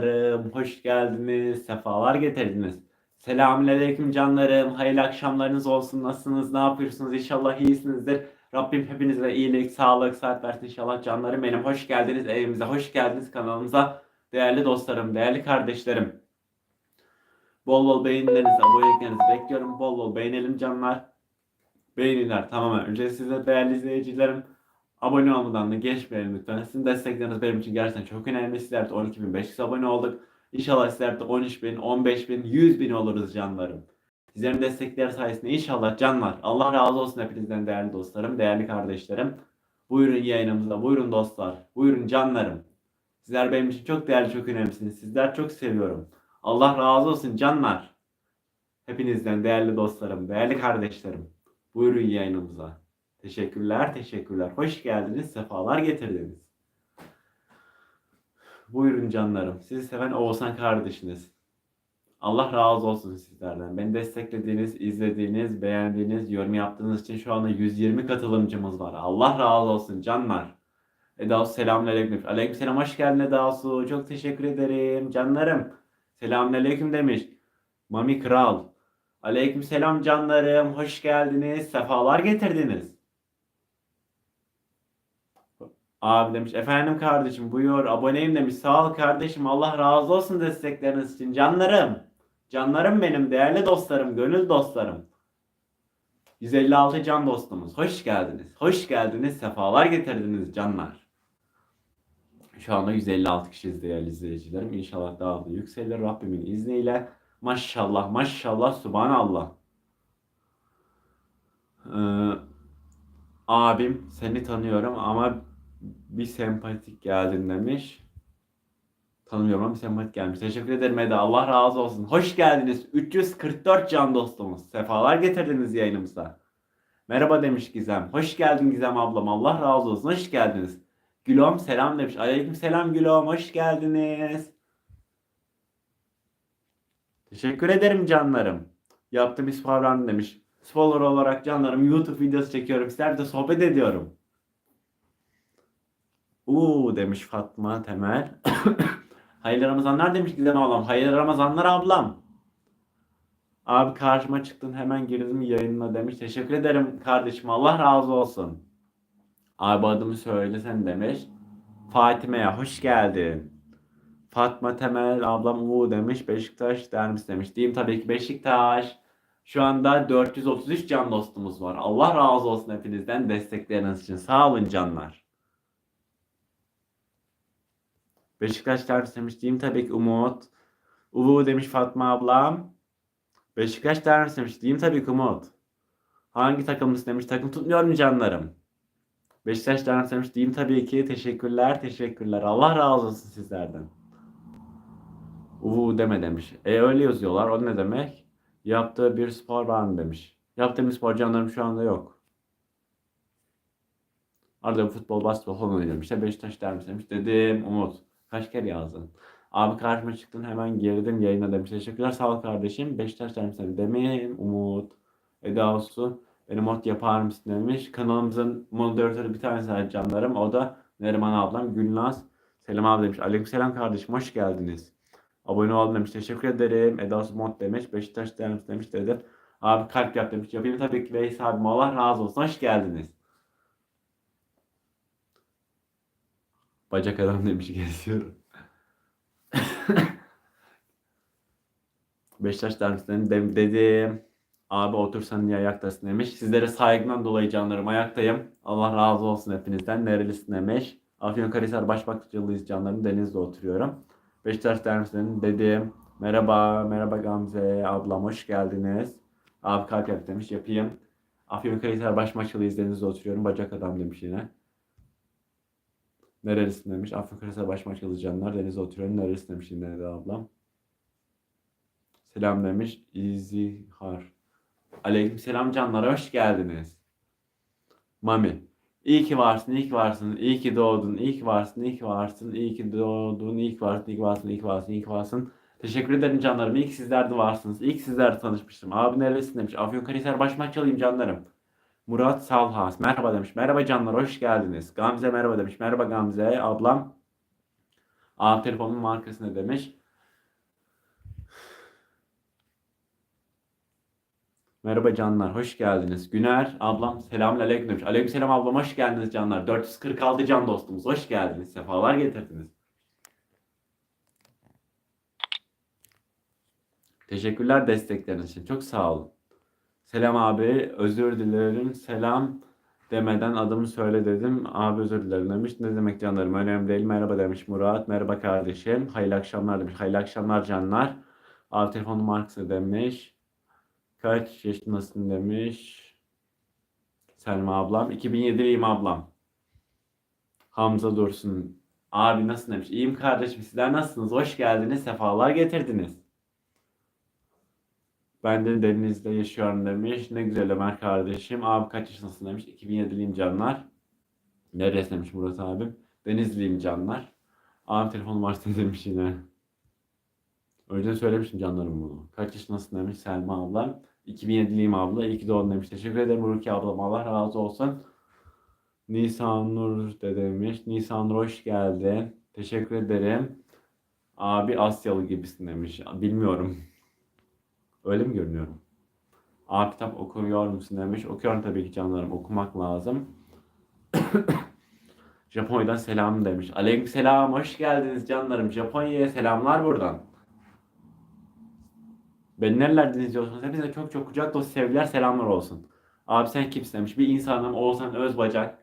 canlarım. Hoş geldiniz. Sefalar getirdiniz. Selamünaleyküm canlarım. Hayırlı akşamlarınız olsun. Nasılsınız? Ne yapıyorsunuz? İnşallah iyisinizdir. Rabbim hepinize iyilik, sağlık, saat versin inşallah canlarım benim. Hoş geldiniz evimize, hoş geldiniz kanalımıza. Değerli dostlarım, değerli kardeşlerim. Bol bol beğenilerinizi, aboneliklerinizi bekliyorum. Bol bol beğenelim canlar. Beğeniler tamamen ücretsiz size değerli izleyicilerim. Abone olmadan da geçmeyelim lütfen. Sizin destekleriniz benim için gerçekten çok önemli. Sizler de 12.500 abone olduk. İnşallah sizler de 13.000, 15.000, 100.000 oluruz canlarım. Sizlerin destekleri sayesinde inşallah canlar. Allah razı olsun hepinizden değerli dostlarım, değerli kardeşlerim. Buyurun yayınımıza, buyurun dostlar, buyurun canlarım. Sizler benim için çok değerli, çok önemlisiniz. Sizler çok seviyorum. Allah razı olsun canlar. Hepinizden değerli dostlarım, değerli kardeşlerim. Buyurun yayınımıza. Teşekkürler, teşekkürler. Hoş geldiniz, sefalar getirdiniz. Buyurun canlarım. Sizi seven Oğuzhan kardeşiniz. Allah razı olsun sizlerden. Beni desteklediğiniz, izlediğiniz, beğendiğiniz, yorum yaptığınız için şu anda 120 katılımcımız var. Allah razı olsun canlar. Eda selamünaleyküm. Aleykümselam hoş geldin Eda. Çok teşekkür ederim canlarım. Selamünaleyküm demiş. Mami Kral. Aleykümselam canlarım. Hoş geldiniz. Sefalar getirdiniz. Abi demiş efendim kardeşim buyur aboneyim demiş sağ ol kardeşim Allah razı olsun destekleriniz için canlarım. Canlarım benim değerli dostlarım gönül dostlarım. 156 can dostumuz hoş geldiniz. Hoş geldiniz sefalar getirdiniz canlar. Şu anda 156 kişiyiz değerli izleyicilerim. İnşallah daha da yükselir Rabbimin izniyle. Maşallah maşallah subhanallah. Ee, abim seni tanıyorum ama bir sempatik geldin demiş. Tanımıyorum ama sempatik gelmiş. Teşekkür ederim Eda. Allah razı olsun. Hoş geldiniz. 344 can dostumuz. Sefalar getirdiniz yayınımıza. Merhaba demiş Gizem. Hoş geldin Gizem ablam. Allah razı olsun. Hoş geldiniz. Gülom selam demiş. Aleyküm selam Gülom. Hoş geldiniz. Teşekkür ederim canlarım. Yaptığım isparran demiş. Spoiler olarak canlarım YouTube videosu çekiyorum. Sizlerle sohbet ediyorum. Uuu demiş Fatma Temel. Hayırlı Ramazanlar demiş Gizem ablam. Hayırlı Ramazanlar ablam. Abi karşıma çıktın hemen girdim yayınına demiş. Teşekkür ederim kardeşim. Allah razı olsun. Abi adımı söylesen demiş. Fatime'ye hoş geldin. Fatma Temel ablam uuu demiş. Beşiktaş der misin demiş. Diyeyim tabii ki Beşiktaş. Şu anda 433 can dostumuz var. Allah razı olsun hepinizden destekleriniz için. Sağ olun canlar. Beşiktaş der demiş. Diyeyim tabii ki Umut. Ulu demiş Fatma ablam. Beşiktaş der demiş. Diyeyim tabii ki Umut. Hangi takımlısın demiş. Takım tutmuyorum canlarım. Beşiktaş der demiş. Diyeyim tabii ki. Teşekkürler, teşekkürler. Allah razı olsun sizlerden. Uvu deme demiş. E öyle yazıyorlar. O ne demek? Yaptığı bir spor var mı demiş. Yaptığım spor canlarım şu anda yok. Arada futbol, basketbol falan oynuyorum. İşte Beşiktaş der misin demiş. Dedim Umut. Kaç kere yazdın? Abi karşıma çıktın hemen girdim yayına demiş. Teşekkürler sağ ol kardeşim. Beşiktaş der misin? Demeyin Umut. Eda Su. Beni mod yapar mısın demiş. Kanalımızın moderatörü bir tanesi canlarım. O da Neriman ablam Gülnaz. Selam abi demiş. Aleykümselam kardeşim hoş geldiniz. Abone ol demiş. Teşekkür ederim. Eda Su mod demiş. Beşiktaş der misin demiş dedim. Abi kalp yap demiş. Yapayım tabii ki Veys abim. Allah razı olsun. Hoş geldiniz. Bacak adam demiş geziyorum. Beşiktaş derbisinden de- dedim. Abi otursan niye ayaktasın demiş. Sizlere saygımdan dolayı canlarım ayaktayım. Allah razı olsun hepinizden. Nerelisin demiş. Afyonkarahisar Başbankacılıyız canlarım. Deniz'de oturuyorum. Beşiktaş derbisinden dedim. Merhaba, merhaba Gamze ablam hoş geldiniz. Abi kalp yap demiş yapayım. Afyonkarahisar Başbankacılıyız Deniz'de oturuyorum. Bacak adam demiş yine. Nerelisin demiş. Afyonkarahisar Başmaçkalı canlar. Denizde oturuyorum. Nerelisin demiş yine de ablam. Selam demiş. İzihar. Aleyküm selam canlar. Hoş geldiniz. Mami. İyi ki varsın, iyi ki varsın, iyi ki doğdun, iyi ki varsın, iyi ki varsın, iyi ki doğdun, iyi ki varsın, iyi ki varsın, iyi ki varsın, iyi ki varsın. Teşekkür ederim canlarım. İyi ki sizler de varsınız. İyi ki sizlerle tanışmıştım. Abi nerelisin demiş. Afyonkarahisar Başmaçkalıyım canlarım. Murat Salhas merhaba demiş. Merhaba canlar hoş geldiniz. Gamze merhaba demiş. Merhaba Gamze ablam. Abi telefonun markası ne demiş? Merhaba canlar, hoş geldiniz. Güner ablam selamünaleyküm demiş. Aleykümselam ablam hoş geldiniz canlar. 446 can dostumuz hoş geldiniz. Sefalar getirdiniz. Teşekkürler destekleriniz için. Çok sağ olun. Selam abi, özür dilerim. Selam demeden adımı söyle dedim. Abi özür dilerim demiş. Ne demek canlarım? Önemli değil. Merhaba demiş Murat. Merhaba kardeşim. Hayırlı akşamlar demiş. Hayırlı akşamlar canlar. Abi telefonun markası demiş. Kaç yaşındasın demiş. Selma ablam. 2007'liyim ablam. Hamza Dursun. Abi nasılsın demiş. İyiyim kardeşim. Sizler nasılsınız? Hoş geldiniz. Sefalar getirdiniz. Ben de Denizli'de yaşıyorum demiş. Ne güzel Ömer kardeşim. Abi kaç yaşındasın demiş. 2007'liyim canlar. Neresi demiş Murat abim. Denizliyim canlar. Abi telefon varsa demiş yine. Önceden söylemiştim canlarım bunu. Kaç yaşındasın demiş Selma ablam. 2007'liyim abla. İyi ki doğdun demiş. Teşekkür ederim Ruki ablam. Allah razı olsun. Nisan Nur de demiş. Nisan Nur hoş geldin. Teşekkür ederim. Abi Asyalı gibisin demiş. Bilmiyorum. Öyle mi görünüyorum? Aa kitap okuyor musun demiş. Okuyorum tabii ki canlarım. Okumak lazım. Japonya'dan selam demiş. Aleyküm selam. Hoş geldiniz canlarım. Japonya'ya selamlar buradan. Beni nerelerden izliyorsunuz? Hepinize çok çok kucak dolusu sevgiler selamlar olsun. Abi sen kimsin demiş. Bir insanım. Oğuzhan Özbacak.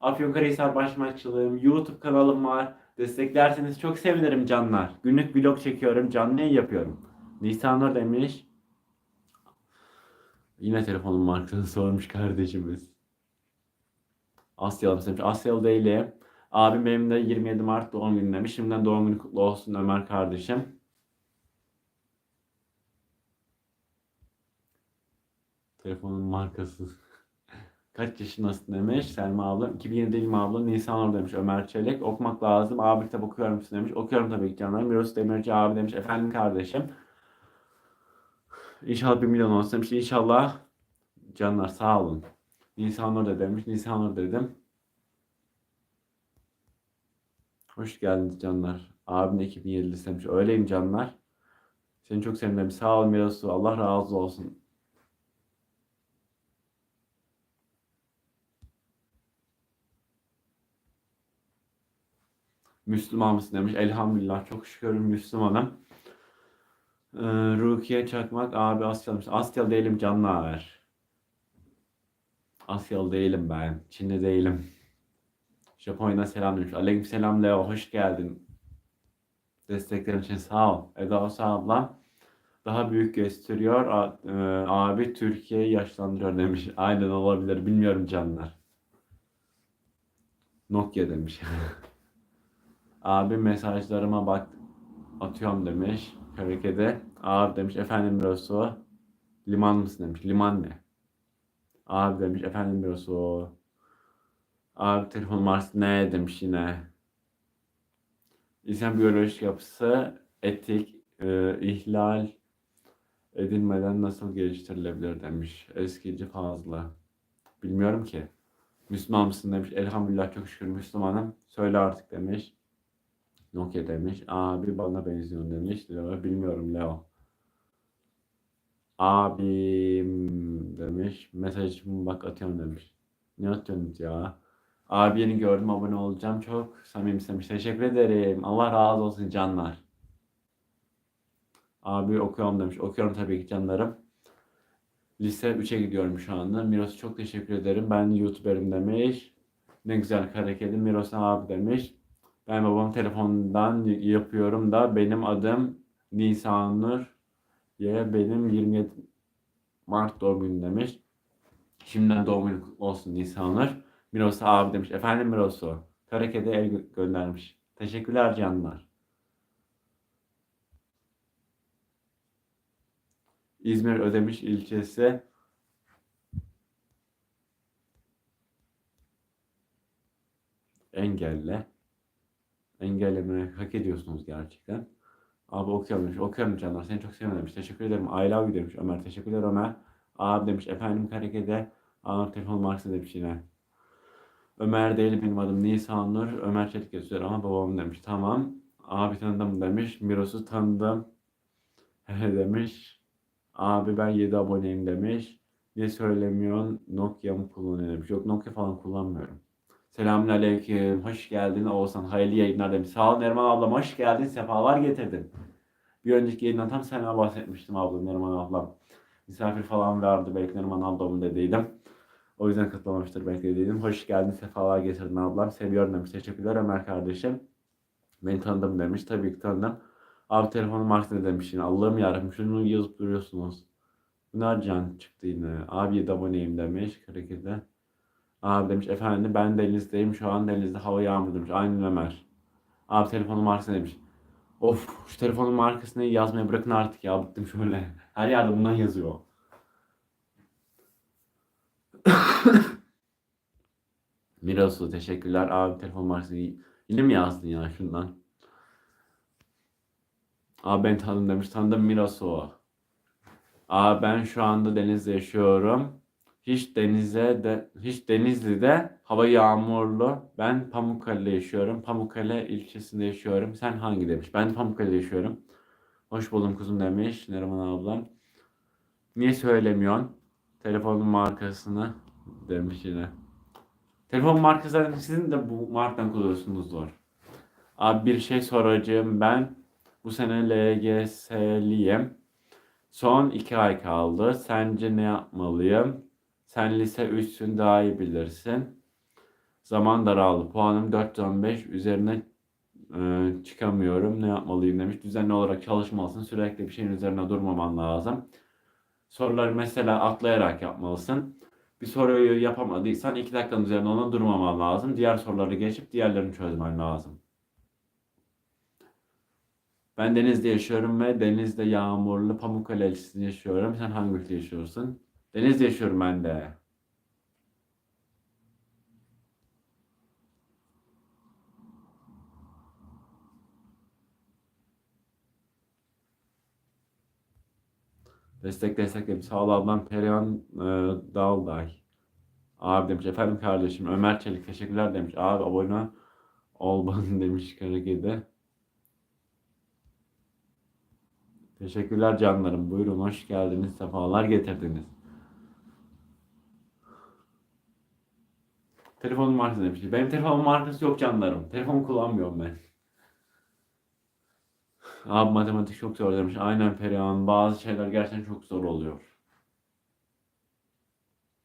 Afyonkarahisar Başmaççılığım. YouTube kanalım var. Desteklerseniz çok sevinirim canlar. Günlük vlog çekiyorum. Canlı yayın yapıyorum. Nisanur demiş. Yine telefonun markasını sormuş kardeşimiz. Asyalı mısın demiş. Asyalı değilim. Abim benim de 27 Mart doğum günü demiş. Şimdiden doğum günü kutlu olsun Ömer kardeşim. Telefonun markası. Kaç yaşındasın demiş Selma abla. 2007'liyim abla. Nisan Or demiş Ömer Çelik. Okumak lazım. Abi kitap okuyor musun demiş. Okuyorum tabii ki canlarım. Miros Demirci abi demiş. Efendim kardeşim. İnşallah bir milyon olsun demiş. İnşallah canlar sağ olun. Nisan Nur da demiş. Nisan Nur dedim. Hoş geldiniz canlar. Abim de 2007'li demiş. Öyleyim canlar. Seni çok sevdim demiş. Sağ ol Mirosu. Allah razı olsun. Müslüman mısın demiş. Elhamdülillah çok şükür Müslümanım. Ee, Rukiye Çakmak abi Asyalı? Asyalı değilim canlar. Asyalı değilim ben. Çinli değilim. Japonya'dan selam demiş. Aleyküm selam Leo. Hoş geldin. Desteklerin için sağ ol. Eda Osa abla. Daha büyük gösteriyor. A- e, abi Türkiye'yi yaşlandırıyor demiş. Aynen olabilir. Bilmiyorum canlar. Nokia demiş. Abi mesajlarıma bak atıyorum demiş. Harekete. Abi demiş efendim bürosu. Liman mısın demiş. Liman ne? Abi demiş efendim bürosu. Abi telefon Mars ne demiş yine. İnsan biyolojik yapısı etik e, ihlal edilmeden nasıl geliştirilebilir demiş. Eskici fazla. Bilmiyorum ki. Müslüman mısın demiş. Elhamdülillah çok şükür Müslümanım. Söyle artık demiş. Nokia demiş. Abi bana benziyor demiş. Bilmiyorum Leo. Abim demiş. Mesajımı bak atıyorum demiş. Ne atıyorsunuz ya? Abi yeni gördüm abone olacağım. Çok samimi demiş. Teşekkür ederim. Allah razı olsun canlar. Abi okuyorum demiş. Okuyorum tabii ki canlarım. Lise 3'e gidiyorum şu anda. Miros çok teşekkür ederim. Ben YouTuber'ım demiş. Ne güzel hareketi. Miros abi demiş. Ben babam telefondan yapıyorum da benim adım Nisanur. Ya benim 27 Mart doğum günü demiş. Şimdiden doğum günü olsun Nisanur. Mirosu abi demiş. Efendim Mirosu. Karake'de el gö- göndermiş. Teşekkürler canlar. İzmir Ödemiş ilçesi engelle. Engellemeyi hak ediyorsunuz gerçekten. Abi okuyorum demiş. Okuyorum canlar. Seni çok seviyorum demiş. Teşekkür ederim. I love you demiş Ömer. Teşekkürler Ömer. Abi demiş. Efendim Karake'de. Abi telefon markası demiş yine. Ömer değil benim adım Nisan Nur. Ömer Çelik yazıyor ama babam demiş. Tamam. Abi tanıdım demiş. Miros'u tanıdım. Demiş. Abi ben 7 aboneyim demiş. Niye söylemiyorsun? Nokia mı kullanıyor demiş. Yok Nokia falan kullanmıyorum. Selamünaleyküm. Hoş geldin Oğuzhan. Hayırlı yayınlar demiş. Sağ ol Nerman ablam. Hoş geldin. Sefalar getirdin. Bir önceki yayından tam sana bahsetmiştim ablam Nerman ablam. Misafir falan vardı. Belki Nerman ablamın dediydim. O yüzden katlamamıştır belki dediydim. Hoş geldin. Sefalar getirdin ablam. Seviyorum demiş. Teşekkürler Ömer kardeşim. Beni tanıdım demiş. Tabii ki tanıdım. Abi telefonun markası ne demiş yine. Allah'ım yarabbim şunu yazıp duruyorsunuz. Bunlar can çıktı yine. Abi 7 aboneyim demiş. Harekete. Abi demiş efendim ben denizdeyim şu an denizde hava yağmur demiş. Aynen Ömer. Abi telefonun markası demiş. Of şu telefonun markasını yazmayı bırakın artık ya bıktım şöyle. Her yerde bundan yazıyor. Mirasu teşekkürler abi telefon markası yine mi yazdın ya şundan? Abi ben tanıdım demiş tanıdım Mirasu. Abi ben şu anda denizde yaşıyorum. Hiç denize de hiç Denizli'de hava yağmurlu. Ben Pamukkale'de yaşıyorum. Pamukkale ilçesinde yaşıyorum. Sen hangi demiş? Ben Pamukkale'de yaşıyorum. Hoş buldum kuzum demiş Neriman ablam. Niye söylemiyorsun? Telefonun markasını demiş yine. Telefon markası sizin de bu markadan kullanıyorsunuzdur. Abi bir şey soracağım ben. Bu sene LGS'liyim. Son iki ay kaldı. Sence ne yapmalıyım? Sen lise 3'sün daha iyi bilirsin. Zaman daraldı. Puanım 415. Üzerine e, çıkamıyorum. Ne yapmalıyım demiş. Düzenli olarak çalışmalısın. Sürekli bir şeyin üzerine durmaman lazım. Soruları mesela atlayarak yapmalısın. Bir soruyu yapamadıysan 2 dakikanın üzerinde ona durmaman lazım. Diğer soruları geçip diğerlerini çözmen lazım. Ben denizde yaşıyorum ve denizde yağmurlu Pamukkale ilçesinde yaşıyorum. Sen hangi ülkede yaşıyorsun? Denizde yaşıyorum ben de. Destek destek demiş. Sağ ol ablam Perihan e, Dalday. Abi demiş efendim kardeşim Ömer Çelik teşekkürler demiş. Abi abone ol bana demiş Karakede. Teşekkürler canlarım. Buyurun hoş geldiniz. Sefalar getirdiniz. Telefonun markası demiş. Benim telefonum markası yok canlarım. Telefon kullanmıyorum ben. Abi matematik çok zor demiş. Aynen Perihan. Bazı şeyler gerçekten çok zor oluyor.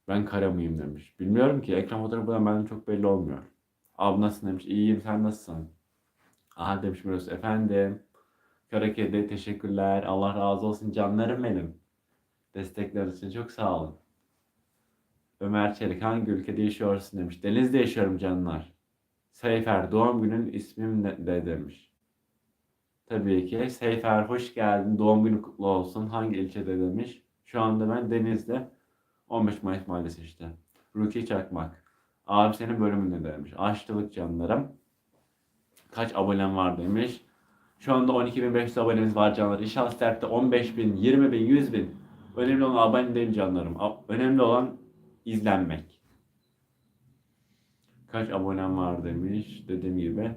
Ben kara mıyım demiş. Bilmiyorum ki. Ekran fotoğrafından benden çok belli olmuyor. Abi nasılsın demiş. İyiyim sen nasılsın? Aha demiş burası. Efendim. Kara kedi teşekkürler. Allah razı olsun canlarım benim. Destekleriniz için çok sağ olun. Ömer Çelik hangi ülkede yaşıyorsun demiş. Denizde yaşıyorum canlar. Seyfer doğum günün ismim ne de demiş. Tabii ki. Seyfer hoş geldin. Doğum günü kutlu olsun. Hangi ilçede demiş. Şu anda ben Deniz'de 15 Mayıs Mahallesi işte. Ruki Çakmak. Abi senin bölümün ne demiş. Aşçılık canlarım. Kaç abonem var demiş. Şu anda 12.500 abonemiz var canlar. İnşallah sertte 15.000, 20.000, 100.000. Önemli olan abone değil canlarım. Önemli olan izlenmek. Kaç abonem var demiş. Dediğim gibi.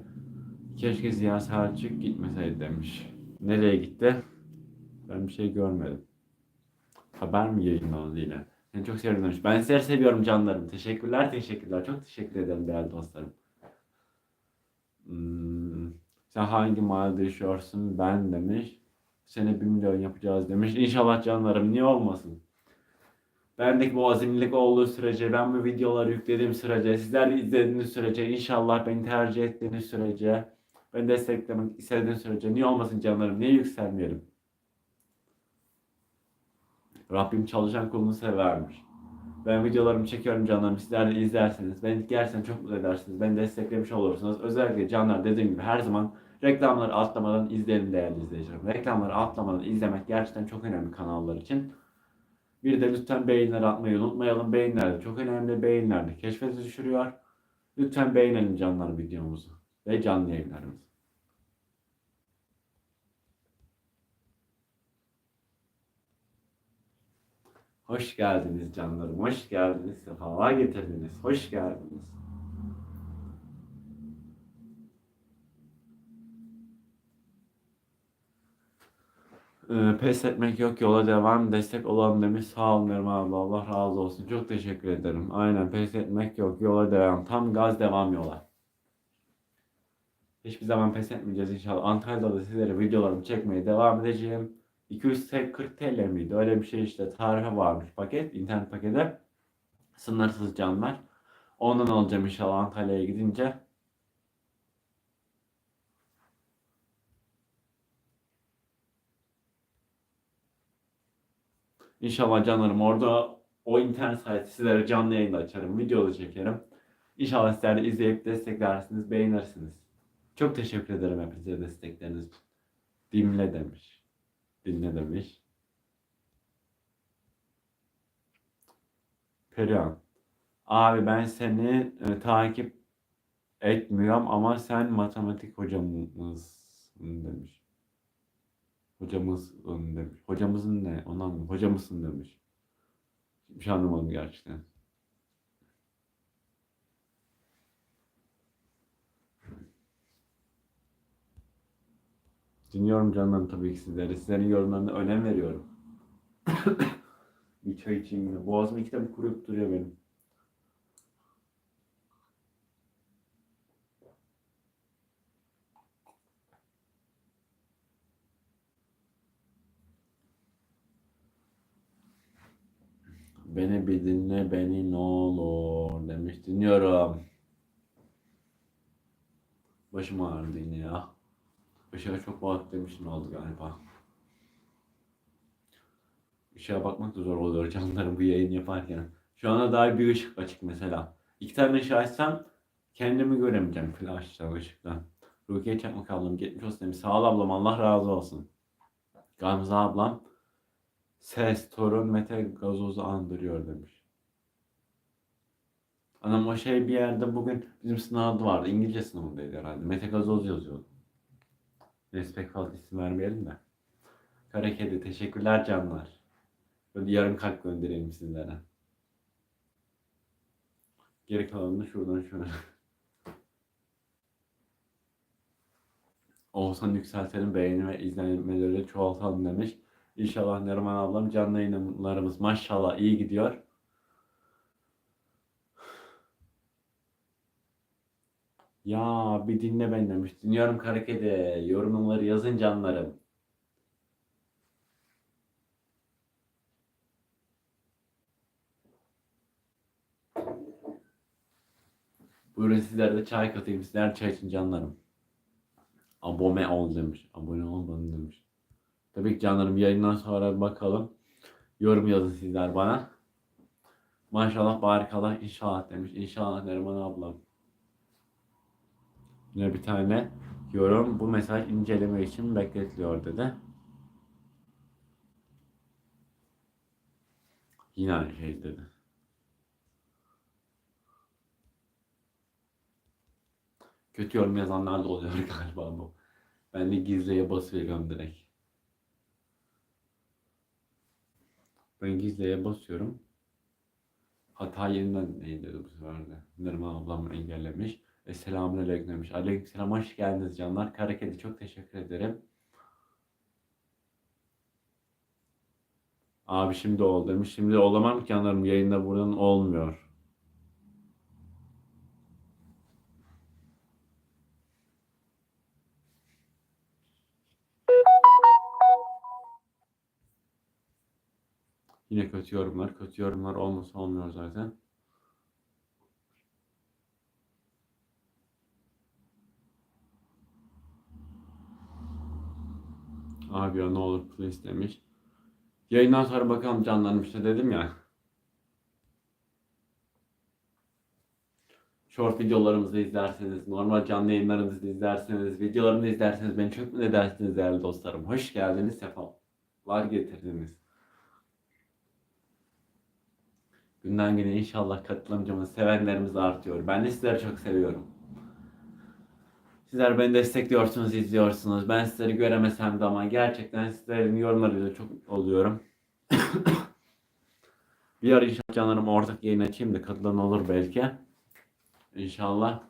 Keşke Ziya Selçuk gitmeseydi demiş. Nereye gitti? Ben bir şey görmedim. Haber mi yayınlandı yine? Seni çok seviyorum demiş. Ben sizleri seviyorum canlarım. Teşekkürler, teşekkürler. Çok teşekkür ederim değerli dostlarım. Hmm. Sen hangi mahallede yaşıyorsun? Ben demiş. Sene 1 milyon yapacağız demiş. İnşallah canlarım niye olmasın? Bendeki bu azimlilik olduğu sürece, ben bu videoları yüklediğim sürece, sizler izlediğiniz sürece, inşallah beni tercih ettiğiniz sürece, beni desteklemek istediğiniz sürece niye olmasın canlarım, niye yükselmeyelim? Rabbim çalışan kulunu severmiş. Ben videolarımı çekiyorum canlarım. Sizler de izlerseniz, beni gerçekten çok mutlu edersiniz. Beni desteklemiş olursunuz. Özellikle canlar dediğim gibi her zaman reklamları atlamadan izleyin değerli izleyicilerim. Reklamları atlamadan izlemek gerçekten çok önemli kanallar için. Bir de lütfen beğenileri atmayı unutmayalım. Beğeniler de çok önemli. Beğeniler de keşfete düşürüyor. Lütfen beğenelim canlar videomuzu ve canlı yayınlarımızı. Hoş geldiniz canlarım. Hoş geldiniz. Sefalar getirdiniz. Hoş geldiniz. Ee, pes etmek yok yola devam destek olan demiş. Sağ olun Neriman abla Allah razı olsun. Çok teşekkür ederim. Aynen pes etmek yok yola devam. Tam gaz devam yola. Hiçbir zaman pes etmeyeceğiz inşallah. Antalya'da da sizlere videolarımı çekmeye devam edeceğim. 240 TL miydi? Öyle bir şey işte tarife varmış paket internet paketi. Sınırsız canlar. Ondan alacağım inşallah Antalya'ya gidince İnşallah canlarım orada o internet sayeti sizlere canlı yayında açarım, videolu çekerim. İnşallah sizler de izleyip desteklersiniz, beğenirsiniz. Çok teşekkür ederim hepinize destekleriniz. Dinle demiş. Dinle demiş. Perihan. Abi ben seni e, takip etmiyorum ama sen matematik demiş. Hocamızın demiş. Hocamızın ne? Onu anlamadım. Hocamızın demiş. Bir şey anlamadım gerçekten. Dinliyorum canlarım tabii ki sizleri. Sizlerin yorumlarına önem veriyorum. bir çay içeyim. Boğazım iki bir kuruyup duruyor benim. Beni bir dinle beni ne olur demiş. Dinliyorum. Başım ağrıdı yine ya. Işığa çok bağlı demiştim oldu galiba. Işığa bakmak da zor oluyor canlarım bu yayın yaparken. Şu anda daha bir ışık açık mesela. İki tane ışık açsam kendimi göremeyeceğim flaştan, ışıktan. Rukiye Çakmak ablam geçmiş olsun demiş. Sağ ol ablam Allah razı olsun. Gamze ablam ses torun Mete gazozu andırıyor demiş. Anam o şey bir yerde bugün bizim sınavda vardı. İngilizce sınavındaydı herhalde. Mete gazoz yazıyordu. Neyse pek fazla isim vermeyelim de. Kara kedi teşekkürler canlar. Böyle yarım kalp göndereyim sizlere. Geri kalanını şuradan şöyle. Oğuzhan yükseltelim beğeni ve izlenmeleri çoğaltalım demiş. İnşallah Neriman ablam canlı yayınlarımız maşallah iyi gidiyor. Ya bir dinle ben demiş. Dinliyorum Karakede. Yorumları yazın canlarım. Buyurun sizler de çay katayım. Sizler çay için canlarım. Abone ol demiş. Abone ol bana demiş. Tabii ki canlarım yayından sonra bakalım. Yorum yazın sizler bana. Maşallah barikallah inşallah demiş. İnşallah Neriman ablam. Yine bir tane yorum bu mesaj inceleme için bekletiliyor dedi. Yine aynı şey dedi. Kötü yorum yazanlar da oluyor galiba bu. Ben de gizliye basıyorum direkt. Ben gizliye basıyorum. Hata yeniden neydi bu sefer de. Neriman ablam engellemiş. E, selamun aleyküm demiş. Aleyküm selam hoş geldiniz canlar. Kara kedi çok teşekkür ederim. Abi şimdi oldu demiş. Şimdi olamam ki canlarım yayında buradan olmuyor. Yine kötü yorumlar. Kötü yorumlar olmasa olmuyor zaten. Abi ya ne olur please demiş. Yayından sonra bakalım canlarım işte dedim ya. Short videolarımızı izlerseniz, normal canlı yayınlarımızı izlerseniz, videolarımı izlerseniz beni çok mutlu edersiniz değerli dostlarım. Hoş geldiniz, sefalar getirdiniz. Günden güne inşallah katılımcımız, sevenlerimiz artıyor. Ben de sizleri çok seviyorum. Sizler beni destekliyorsunuz, izliyorsunuz. Ben sizleri göremesem de ama gerçekten sizlerin yorumlarıyla çok oluyorum. bir ara inşallah canlarım ortak yayın açayım da katılan olur belki. İnşallah.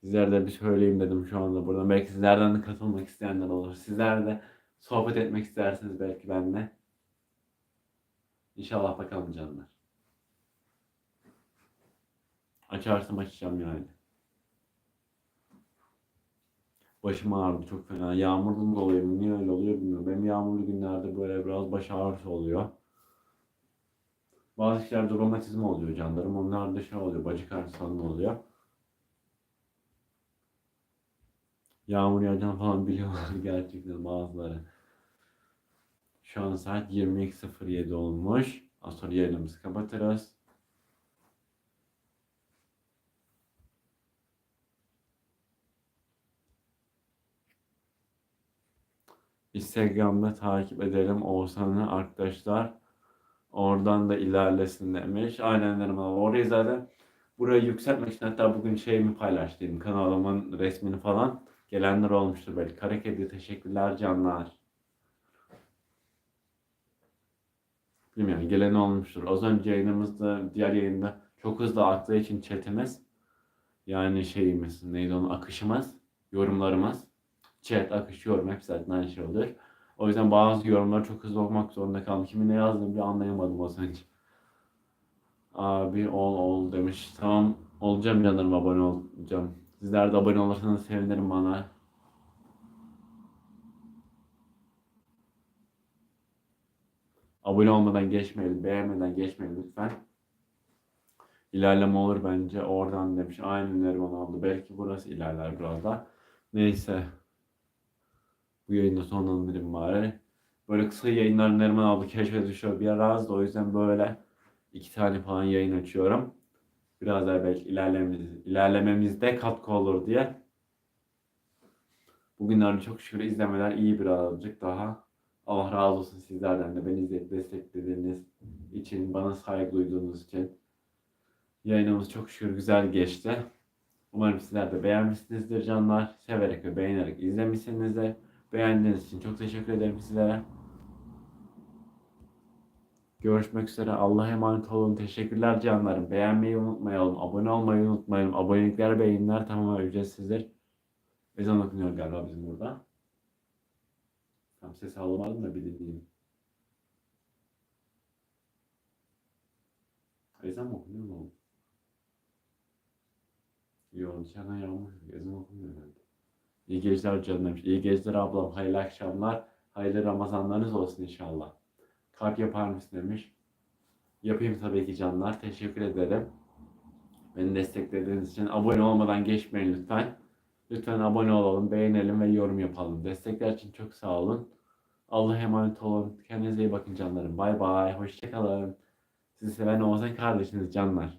Sizlere de bir söyleyeyim dedim şu anda buradan. Belki sizlerden de katılmak isteyenler olur. Sizler de sohbet etmek istersiniz belki benimle. İnşallah bakalım canlar. Açarsam açacağım yani. Başım ağrıdı çok fena. Yağmurdan dolayı mı? Niye öyle oluyor bilmiyorum. Benim yağmurlu günlerde böyle biraz baş ağrısı oluyor. Bazı kişilerde romatizma oluyor canlarım. Onlar da şey oluyor. Bacak ağrısı oluyor. Yağmur yağacağını falan biliyorlar gerçekten bazıları. Şu an saat 22.07 olmuş. Az sonra yayınımızı kapatırız. Instagram'da takip edelim Oğuzhan'ı arkadaşlar. Oradan da ilerlesin demiş. Aynen derim abi. Orayı zaten burayı yükseltmek için hatta bugün şeyimi paylaştım. Kanalımın resmini falan. Gelenler olmuştur belki. Kara kedi teşekkürler canlar. Bilmiyorum gelen olmuştur. Az önce yayınımızda diğer yayında çok hızlı aktığı için chatimiz yani şeyimiz neydi onun akışımız yorumlarımız chat akış yorum hepsi zaten aynı şey oluyor. O yüzden bazı yorumları çok hızlı okumak zorunda kaldım. Kimin ne yazdığını bir anlayamadım az önce. Abi ol ol demiş. Tamam olacağım canlarım abone olacağım. Sizler de abone olursanız sevinirim bana. Abone olmadan geçmeyelim, beğenmeden geçmeyelim lütfen. İlerleme olur bence oradan demiş. Aynen Neriman aldı. Belki burası ilerler biraz da. Neyse. Bu yayını sonlandırayım bari. Böyle kısa yayınlar Neriman abla keşfe düşüyor bir ara az da o yüzden böyle iki tane falan yayın açıyorum. Biraz daha belki ilerlememiz, ilerlememizde katkı olur diye. Bugünlerde çok şükür izlemeler iyi birazcık daha. Allah razı olsun sizlerden de beni izleyip desteklediğiniz için, bana saygı duyduğunuz için. Yayınımız çok şükür güzel geçti. Umarım sizler de beğenmişsinizdir canlar. Severek ve beğenerek izlemişsinizdir. Beğendiğiniz için çok teşekkür ederim sizlere. Görüşmek üzere. Allah'a emanet olun. Teşekkürler canlarım. Beğenmeyi unutmayalım. Abone olmayı unutmayalım. Abonelikler, beğeniler tamamen ücretsizdir. Ezan okunuyor galiba bizim burada. Tam ses alamadım da bir dinleyeyim. Ezan mı okunuyor mu? Yok dışarıdan yağmur. Ezan okumuyor herhalde. İyi geceler canım. İyi geceler ablam. Hayırlı akşamlar. Hayırlı Ramazanlarınız olsun inşallah. Kalp yapar mısın demiş. Yapayım tabii ki canlar. Teşekkür ederim. Beni desteklediğiniz için abone olmadan geçmeyin lütfen. Lütfen abone olalım, beğenelim ve yorum yapalım. Destekler için çok sağ olun. Allah'a emanet olun. Kendinize iyi bakın canlarım. Bay bay. Hoşçakalın. Sizi seven Oğuzhan kardeşiniz canlar.